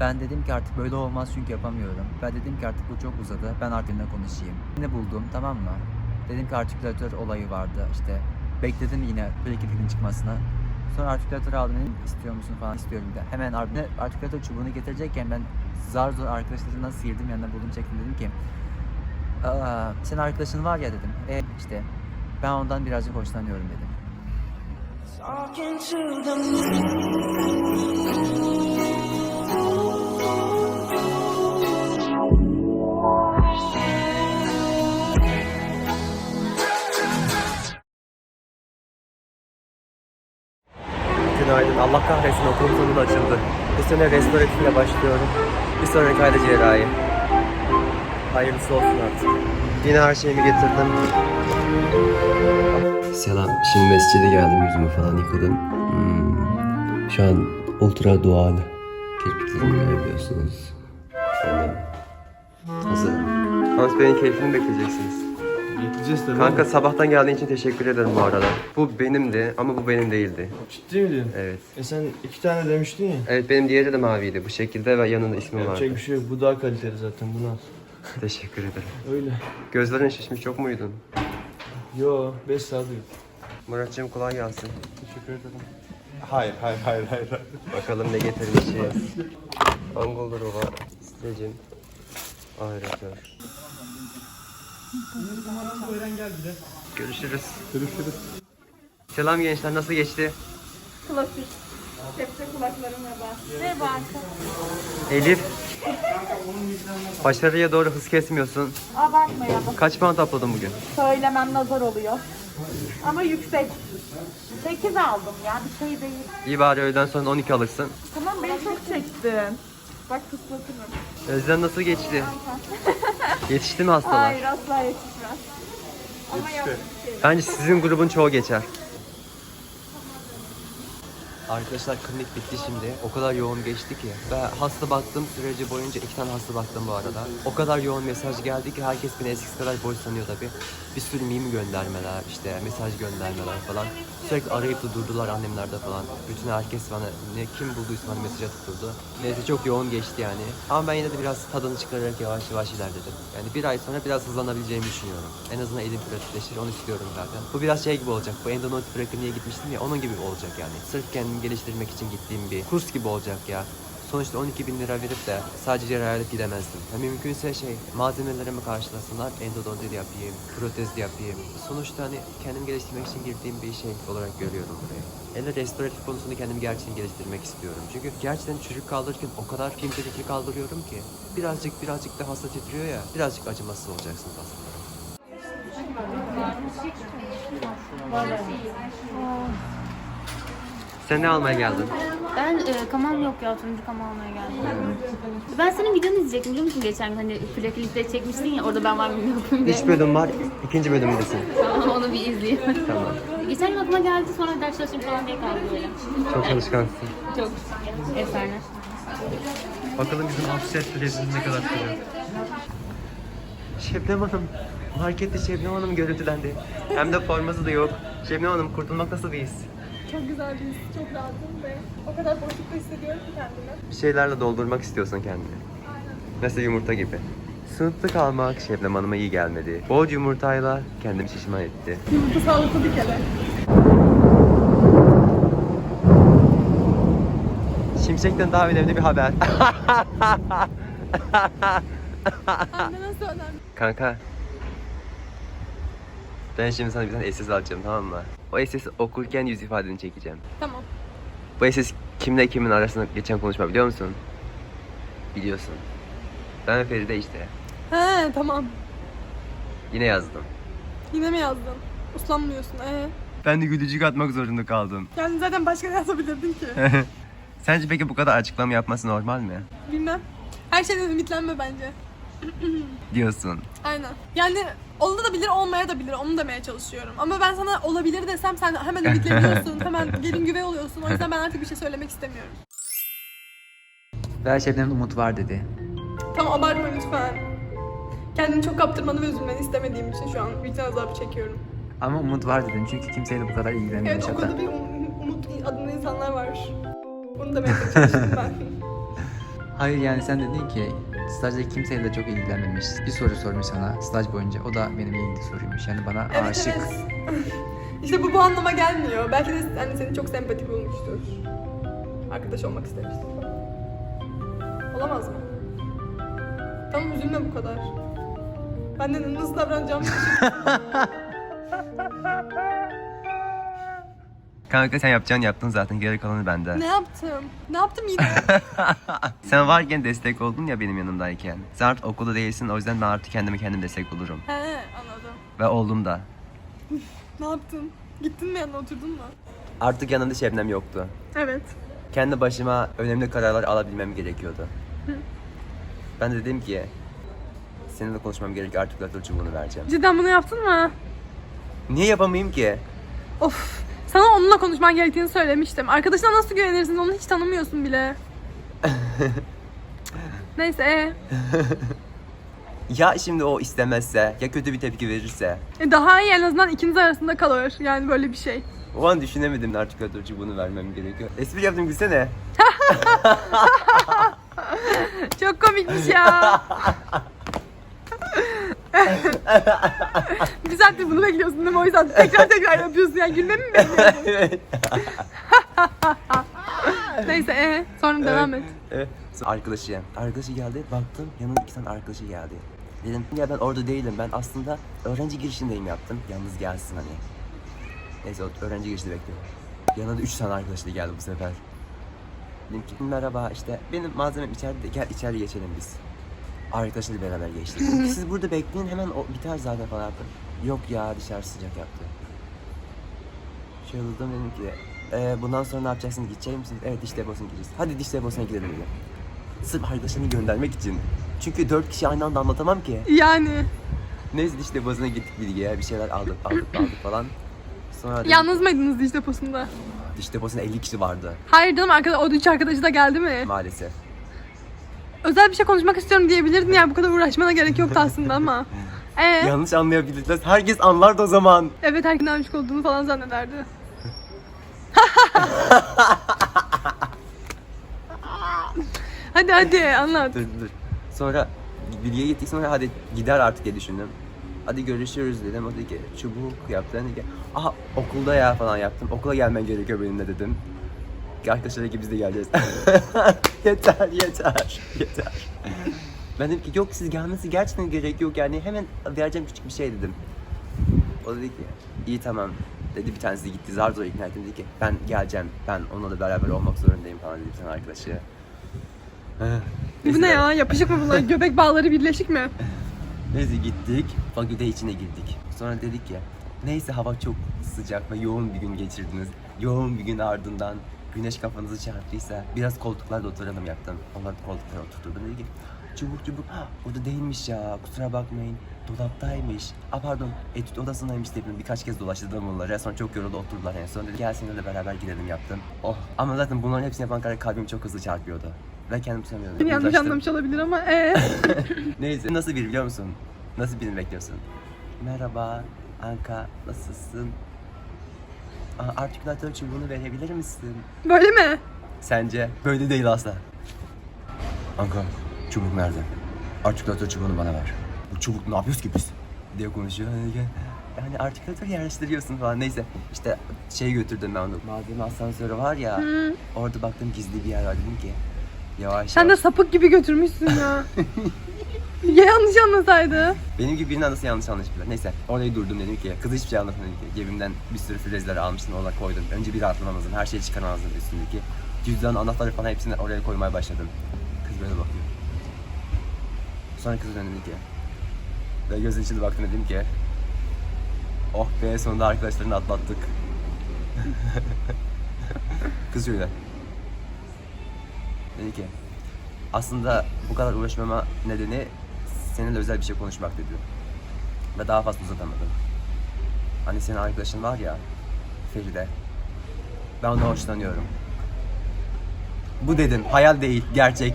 Ben dedim ki artık böyle olmaz çünkü yapamıyorum. Ben dedim ki artık bu çok uzadı. Ben artık ne konuşayım. Ne buldum tamam mı? Dedim ki artikülatör olayı vardı işte. Bekledim yine prekidin çıkmasına. Sonra artikülatör aldım dedim istiyor musun falan istiyorum dedi. Hemen artikülatör çubuğunu getirecekken ben zar zor arkadaşlarımdan sıyırdım yanına buldum çektim dedim ki Aa, senin arkadaşın var ya dedim. E işte ben ondan birazcık hoşlanıyorum dedim. Kahretsin okulum sonunda açıldı. Bu sene restoratifle başlıyorum. Bir sonraki ayda cerrahi. Hayırlısı olsun artık. Yine her şeyimi getirdim. Selam. Şimdi mescide geldim. Yüzümü falan yıkadım. Hmm. Şu an ultra doğal. Kirpiklerimi görebiliyorsunuz. Şöyle. Hazırım. Hans Bey'in keyfini bekleyeceksiniz. Bekleyeceğiz tabii. Kanka sabahtan geldiğin için teşekkür ederim bu arada. Bu benimdi ama bu benim değildi. Ciddi mi diyorsun? Evet. E sen iki tane demiştin ya. Evet benim diğeri de maviydi bu şekilde ve yanında ismi vardı. Yapacak bir şey yok. Bu daha kaliteli zaten. Bunu al. Teşekkür ederim. Öyle. Gözlerin şişmiş çok muydun? Yo 5 saat uyudum. Muratcığım kolay gelsin. Teşekkür ederim. Hayır, hayır, hayır, hayır. Bakalım ne getirmişiz. Angol strecim, aeratör. Görüşürüz. Görüşürüz. Selam gençler nasıl geçti? Klasik. Kepçe kulaklarım ve. Merhaba arka. Elif. Başarıya doğru hız kesmiyorsun. Abartma ya. Bak, Kaç puan topladın bugün? Söylemem nazar oluyor. Ama yüksek. 8 aldım ya bir şey değil. İyi bari öğleden sonra 12 alırsın. Tamam beni çok çektin. Bak fıslatırım. Özlem nasıl geçti? Yetişti mi hastalar? Hayır asla yetişmez. Ama yok. Bence sizin grubun çoğu geçer. Arkadaşlar klinik bitti şimdi. O kadar yoğun geçti ki. Ve hasta baktığım süreci boyunca iki tane hasta baktım bu arada. O kadar yoğun mesaj geldi ki herkes beni eskisi kadar boş sanıyor tabii. Bir sürü meme göndermeler, işte mesaj göndermeler falan. Sürekli arayıp da durdular annemlerde falan. Bütün herkes bana ne kim bulduysa bana mesaj atıp durdu. Neyse çok yoğun geçti yani. Ama ben yine de biraz tadını çıkararak yavaş yavaş ilerledim. Yani bir ay sonra biraz hızlanabileceğimi düşünüyorum. En azından elim pratikleşir onu istiyorum zaten. Bu biraz şey gibi olacak. Bu endonoti bırakımıya gitmiştim ya onun gibi olacak yani. Sırf kendimi geliştirmek için gittiğim bir kurs gibi olacak ya. Sonuçta 12 bin lira verip de sadece cerrahilik gidemezdim. Ya mümkünse şey malzemelerimi karşılasınlar. Endodonti yapayım, protez yapayım. Sonuçta hani kendimi geliştirmek için girdiğim bir şey olarak görüyorum burayı. Hele restoratif konusunda kendimi gerçekten geliştirmek istiyorum. Çünkü gerçekten çocuk kaldırırken o kadar pimpirikli kaldırıyorum ki. Birazcık birazcık da hasta titriyor ya. Birazcık acımasız olacaksınız aslında. Sen ne almaya geldin? Ben e, kamam yok ya turuncu kamam almaya geldim. Ben senin videonu izleyecektim biliyor musun geçen gün hani plaklikte çekmiştin ya orada ben var mıyım yok muyum diye. Üç bölüm var, ikinci bölümdesin. Tamam onu bir izleyeyim. Tamam. geçen gün aklıma geldi sonra ders çalışayım falan diye kaldı böyle. Çok çalışkansın. Çok efsane. Bakalım bizim offset süresi ne kadar sürüyor. Şebnem Hanım. Markette Şebnem Hanım görüntülendi. Hem de forması da yok. Şebnem Hanım kurtulmak nasıl bir his? Çok güzel bir his. Çok rahatım ve o kadar boşlukta hissediyorum ki kendimi. Bir şeylerle doldurmak istiyorsun kendini. Nasıl yumurta gibi. Sınıfta kalmak Şebnem Hanım'a iyi gelmedi. Bol yumurtayla kendimi şişman etti. Yumurta sağlıklı bir kere. Şimşek'ten daha önemli bir haber. Anne nasıl önemli? Kanka. Ben şimdi sana bir tane SS alacağım tamam mı? O SS okurken yüz ifadeni çekeceğim. Tamam. Bu SS kimle kimin arasında geçen konuşma biliyor musun? Biliyorsun. Ben ve Feride işte. He tamam. Yine yazdım. Yine mi yazdın? Uslanmıyorsun ee. Ben de gülücük atmak zorunda kaldım. Yani zaten başka ne yazabilirdin ki? Sence peki bu kadar açıklama yapması normal mi? Bilmem. Her şeyden ümitlenme bence. Diyorsun. Aynen. Yani olabilir olmaya da bilir onu demeye çalışıyorum. Ama ben sana olabilir desem sen hemen ümitleniyorsun. hemen gelin güvey oluyorsun. O yüzden ben artık bir şey söylemek istemiyorum. Ve Şebnem'in umut var dedi. Tamam abartma lütfen. Kendini çok kaptırmanı ve üzülmeni istemediğim için şu an vicdan azabı çekiyorum. Ama umut var dedim çünkü kimseyle bu kadar ilgilenmiyor Evet hatta. okulda bir um- umut adında insanlar var. Bunu demeye çalıştım ben. Hayır yani sen dedin ki stajda kimseyle çok ilgilenmemiş. Bir soru sormuş sana staj boyunca. O da benim ilgili soruymuş. Yani bana Evet aşık. evet. işte bu bu anlama gelmiyor. Belki de hani seni çok sempatik bulmuştur. Arkadaş olmak istemiştir. Olamaz mı? Tamam üzülme bu kadar. Ben de nasıl davranacağımı Kanka sen yapacağını yaptın zaten geri kalanı bende. Ne yaptım? Ne yaptım yine? Sen varken destek oldun ya benim yanımdayken. Sen artık okulda değilsin o yüzden ben artık kendime kendim destek olurum. He anladım. Ve oldum da. Ne yaptın? Gittin mi yanına oturdun mu? Artık yanında Şebnem yoktu. Evet. Kendi başıma önemli kararlar alabilmem gerekiyordu. Ben de dedim ki seninle konuşmam gerekiyor artikülatör çubuğunu vereceğim. Cidden bunu yaptın mı? Niye yapamayayım ki? Of. Sana onunla konuşman gerektiğini söylemiştim. Arkadaşına nasıl güvenirsin? Onu hiç tanımıyorsun bile. Neyse e. Ya şimdi o istemezse, ya kötü bir tepki verirse? E, Daha iyi en azından ikiniz arasında kalır. Yani böyle bir şey. O an düşünemedim de artikülatör çubuğunu vermem gerekiyor. Espri yaptım gülsene. Çok komikmiş ya. Bir saattir bunu bekliyorsun değil mi? O yüzden tekrar tekrar yapıyorsun. Yani gülmemi mi bekliyorsun? Neyse e. Sonra devam et. Evet. Arkadaşı, arkadaşı geldi. Baktım yanında iki tane arkadaşı geldi. Dedim ya ben orada değilim. Ben aslında öğrenci girişindeyim yaptım. Yalnız gelsin hani. Neyse o öğrenci girişinde bekliyorum. Yanında üç tane arkadaşıyla geldi bu sefer. Dedim ki merhaba işte benim malzemem içeride gel içeri geçelim biz. Arkadaşıyla beraber geçtik. Siz burada bekleyin hemen o biter zaten falan yaptım. Yok ya dışarı sıcak yaptı. Şöyle durdum dedim ki "Ee, bundan sonra ne yapacaksınız gidecek misiniz? Evet diş deposuna gideceğiz. Hadi diş deposuna gidelim dedim. Sırf arkadaşını göndermek için. Çünkü dört kişi aynı anda anlatamam ki. Yani. Neyse diş deposuna gittik bilgiye bir şeyler aldık aldık aldık falan. Sonra dedim, Yalnız mıydınız diş deposunda? diş deposunda 50 kişi vardı Hayır canım arkadaş, o üç arkadaşı da geldi mi? maalesef. Özel bir şey konuşmak istiyorum diyebilirdin ya bu kadar uğraşmana gerek yoktu aslında ama. Ee, Yanlış anlayabilirler. Herkes anlardı o zaman. evet herkesin aşık olduğunu falan zannederdi. hadi hadi anlat. Dur dur. Sonra bilgiye gittik sonra hadi gider artık diye düşündüm. Hadi görüşürüz dedim. O dedi ki çubuk yaptı. Dedi ki aha okulda ya falan yaptım. Okula gelmen gerekiyor benimle dedim. Arkadaşlar dedi ki biz de geleceğiz. yeter yeter yeter. ben dedim ki yok siz gelmesi gerçekten gerek yok yani hemen vereceğim küçük bir şey dedim. O dedi ki iyi tamam dedi bir tanesi gitti zar zor ikna ettim dedi ki ben geleceğim ben onunla beraber olmak zorundayım falan dedi bir tane arkadaşı. Bu ne ya yapışık mı bunlar? Göbek bağları birleşik mi? Neyse gittik, fakülte içine girdik. Sonra dedik ki, neyse hava çok sıcak ve yoğun bir gün geçirdiniz. Yoğun bir gün ardından güneş kafanızı çarptıysa biraz koltuklarda oturalım yaptım. Onlar koltuklara oturturdum. Dedi ki, çubuk çubuk, "Ha, orada değilmiş ya kusura bakmayın. Dolaptaymış. Aa pardon, etüt odasındaymış dedim. Birkaç kez dolaştırdım onları. Sonra çok yoruldu oturdular en son. Dedi gel seninle beraber gidelim yaptım. Oh ama zaten bunların hepsini yapan kadar kalbim çok hızlı çarpıyordu. Ve kendimi tutamıyordum. Yanlış Uğraştım. anlamış olabilir ama ee. Neyse nasıl biri biliyor musun? Nasıl birini bekliyorsun? Merhaba Anka nasılsın? Aa, artikülatör çubuğunu verebilir misin? Böyle mi? Sence? Böyle değil asla. Anka çubuk nerede? Artikülatör çubuğunu bana ver. Bu çubuk ne yapıyoruz ki biz? diye konuşuyor. Yani artikülatör yerleştiriyorsun falan. Neyse işte şey götürdüm ben onu. Malzeme asansörü var ya. Orada baktım gizli bir yer var dedim ki. Yavaş Sen de yavaş. sapık gibi götürmüşsün ya. ya yanlış anlasaydı. Benim gibi birinin nasıl yanlış anlaşılır. Neyse orayı durdum dedim ki kız hiçbir şey anlatmadı dedi ki cebimden bir sürü frezler almıştım ona koydum. Önce bir atlamamazdım her şeyi çıkaramazdım üstündeki. Cüzdan anahtarı falan hepsini oraya koymaya başladım. Kız böyle bakıyor. Sonra kız döndü ki ve gözün içine baktım dedim ki Oh be sonunda arkadaşlarını atlattık. kız şöyle. Dedi ki aslında bu kadar uğraşmama nedeni seninle özel bir şey konuşmak dedi. Ve daha fazla uzatamadım. Hani senin arkadaşın var ya, Feride. Ben ondan hoşlanıyorum. Bu dedim, hayal değil, gerçek.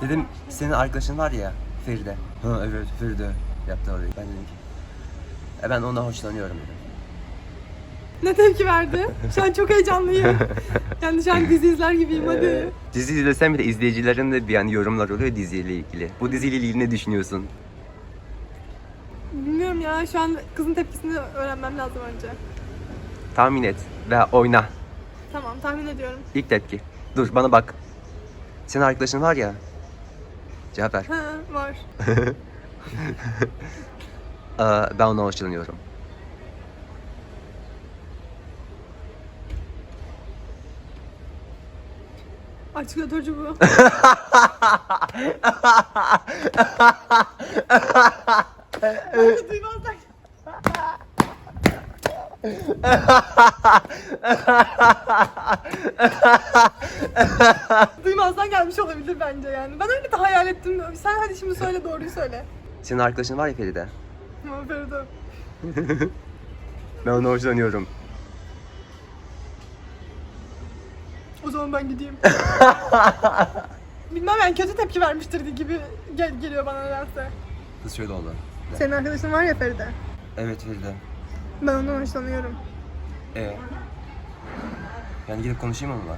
Dedim, senin arkadaşın var ya, Feride. Ha evet, Feride. Yaptı orayı. Ben dedim ki, e ben ona hoşlanıyorum dedim. Ne tepki verdi? Şu an çok heyecanlıyım. Yani şu an dizi izler gibiyim hadi. Dizi izlesem bir de izleyicilerin de bir yani yorumlar oluyor diziyle ilgili. Bu diziyle ilgili ne düşünüyorsun? Bilmiyorum ya şu an kızın tepkisini öğrenmem lazım önce. Tahmin et ve oyna. Tamam tahmin ediyorum. İlk tepki. Dur bana bak. Senin arkadaşın var ya. Cevap ver. Ha var. Ee, ben ona hoşlanıyorum. Bu. ben de duymazdan. gelmiş olabilir bence yani. Ben öyle de hayal ettim. Sen hadi şimdi söyle doğruyu söyle. Senin arkadaşın var ya Feride. Feride. Ben ona hoşlanıyorum. Ben gideyim. Bilmem yani kötü tepki vermiştir gibi gel- geliyor bana nedense. Kız şöyle oldu. Senin arkadaşın var ya Feride. Evet Feride. Ben ondan hoşlanıyorum. Ee, yani gidip konuşayım onunla.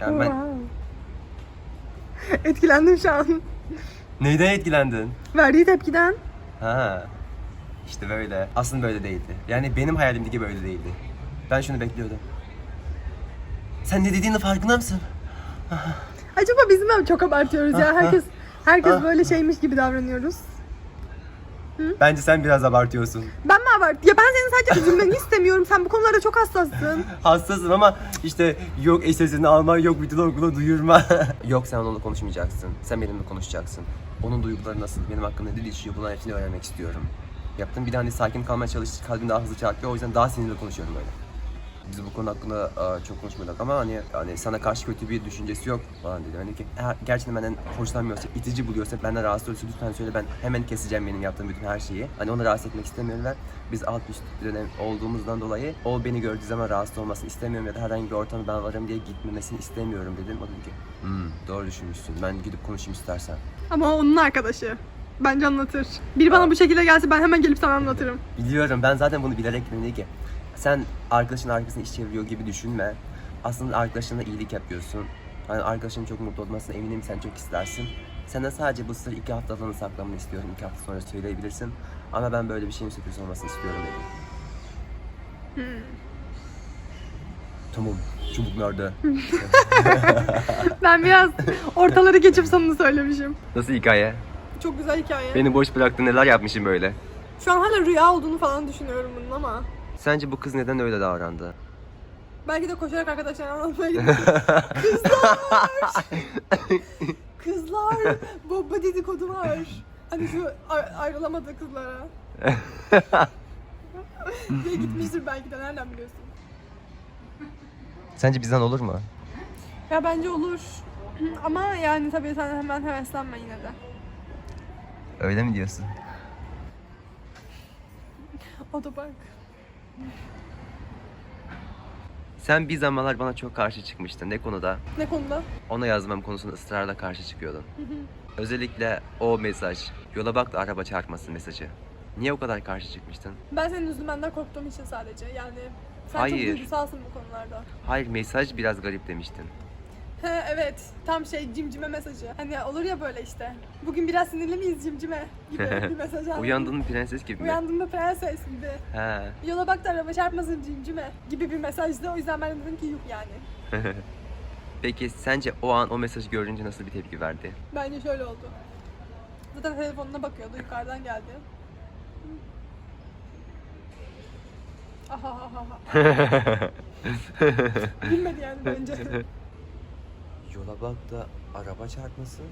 Yani ben... Etkilendim şu an. Neyden etkilendin? Verdiği tepkiden. Ha. İşte böyle. Aslında böyle değildi. Yani benim hayalimdeki böyle değildi. Ben şunu bekliyordum. Sen ne dediğinin farkında mısın? Acaba biz mi çok abartıyoruz ya? Herkes herkes Ah. böyle şeymiş gibi davranıyoruz. Bence sen biraz abartıyorsun. Ben mi abart? Ya ben senin sadece üzülmeni istemiyorum. Sen bu konularda çok hassassın. Hassasın ama işte yok sesini alma, yok bütün okula duyurma. yok sen onunla konuşmayacaksın. Sen benimle konuşacaksın. Onun duyguları nasıl, benim hakkımda ne düşünüyor bunların hepsini öğrenmek istiyorum. Yaptığım bir de hani sakin kalmaya çalış, kalbin daha hızlı çarpıyor. O yüzden daha sinirli konuşuyorum böyle. Biz bu konu hakkında çok konuşmadık ama hani hani sana karşı kötü bir düşüncesi yok falan dedi. Hani ki eğer gerçekten benden hoşlanmıyorsa, itici buluyorsa, benden rahatsız oluyorsa lütfen söyle ben hemen keseceğim benim yaptığım bütün her şeyi. Hani onu rahatsız etmek istemiyorum ve biz alt üst dönem olduğumuzdan dolayı o beni gördüğü zaman rahatsız olmasını istemiyorum ya da herhangi bir ortama ben varım diye gitmemesini istemiyorum dedim. O dedi ki hmm, doğru düşünmüşsün ben gidip konuşayım istersen. Ama onun arkadaşı. Bence anlatır. Biri bana bu şekilde gelse ben hemen gelip sana anlatırım. Biliyorum ben zaten bunu bilerek dedim ki sen arkadaşın arkasını iş çeviriyor gibi düşünme. Aslında arkadaşına iyilik yapıyorsun. Hani arkadaşının çok mutlu olmasına eminim sen çok istersin. Senden sadece bu sır iki haftalığını saklamanı istiyorum. İki hafta sonra söyleyebilirsin. Ama ben böyle bir şeyin sürpriz olmasını istiyorum dedim. Tamam. Çubuk nerede? Ben biraz ortaları geçip sonunu söylemişim. Nasıl hikaye? Çok güzel hikaye. Beni boş bıraktın neler yapmışım böyle. Şu an hala rüya olduğunu falan düşünüyorum bunun ama. Sence bu kız neden öyle davrandı? Belki de koşarak arkadaşlarına anlatmaya gidiyor. Kızlar! Kızlar! Baba dedikodu var. Hani şu ay- ayrılamadı kızlara. diye gitmiştir belki de nereden biliyorsun? Sence bizden olur mu? Ya bence olur. Ama yani tabii sen hemen heveslenme yine de. Öyle mi diyorsun? Otopark. Sen bir zamanlar bana çok karşı çıkmıştın. Ne konuda? Ne konuda? Ona yazmam konusunda ısrarla karşı çıkıyordun. Özellikle o mesaj, yola bak da araba çarpmasın mesajı. Niye o kadar karşı çıkmıştın? Ben senin üzülmenden korktuğum için sadece. Yani sen Hayır. çok duygusalsın bu konularda. Hayır mesaj biraz garip demiştin. Evet. Tam şey cimcime mesajı. Hani olur ya böyle işte. Bugün biraz sinirli miyiz cimcime gibi bir mesaj aldım. Uyandın prenses gibi mi? Uyandığımda prenses gibi. He. Yola bak da araba çarpmasın cimcime gibi bir mesajdı. O yüzden ben de dedim ki yok yani. Peki sence o an o mesajı görünce nasıl bir tepki verdi? Bence şöyle oldu. Zaten telefonuna bakıyordu. Yukarıdan geldi. Aha aha aha. Bilmedi yani bence. Yola bak da araba çarpmasın.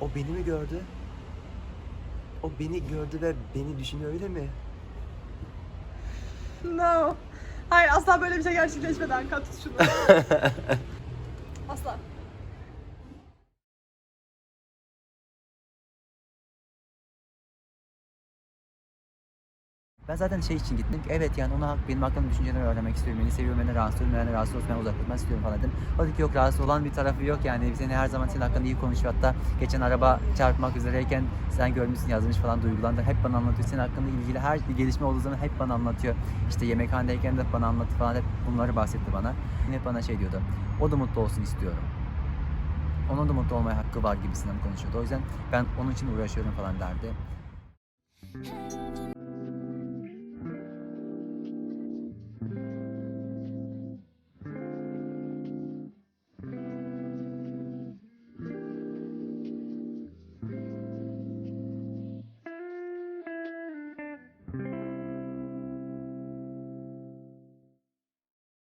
O beni mi gördü? O beni gördü ve beni düşünüyor öyle mi? No. Hayır asla böyle bir şey gerçekleşmedi Anka tut şunu. Ben zaten şey için gittim. Evet yani ona benim hakkımda düşüncelerini öğrenmek istiyorum. Beni seviyor, beni rahatsız ediyor, beni rahatsız olsun, ben uzaklaşmak istiyorum falan dedim. O dedi ki yok rahatsız olan bir tarafı yok yani. Seni her zaman senin hakkında iyi konuşuyor. Hatta geçen araba çarpmak üzereyken sen görmüşsün yazmış falan duygulandı. Hep bana anlatıyor. Senin hakkında ilgili her gelişme olduğu zaman hep bana anlatıyor. İşte yemekhanedeyken de bana anlattı falan. Hep bunları bahsetti bana. Hep bana şey diyordu. O da mutlu olsun istiyorum. Onun da mutlu olmaya hakkı var gibisinden konuşuyordu. O yüzden ben onun için uğraşıyorum falan derdi.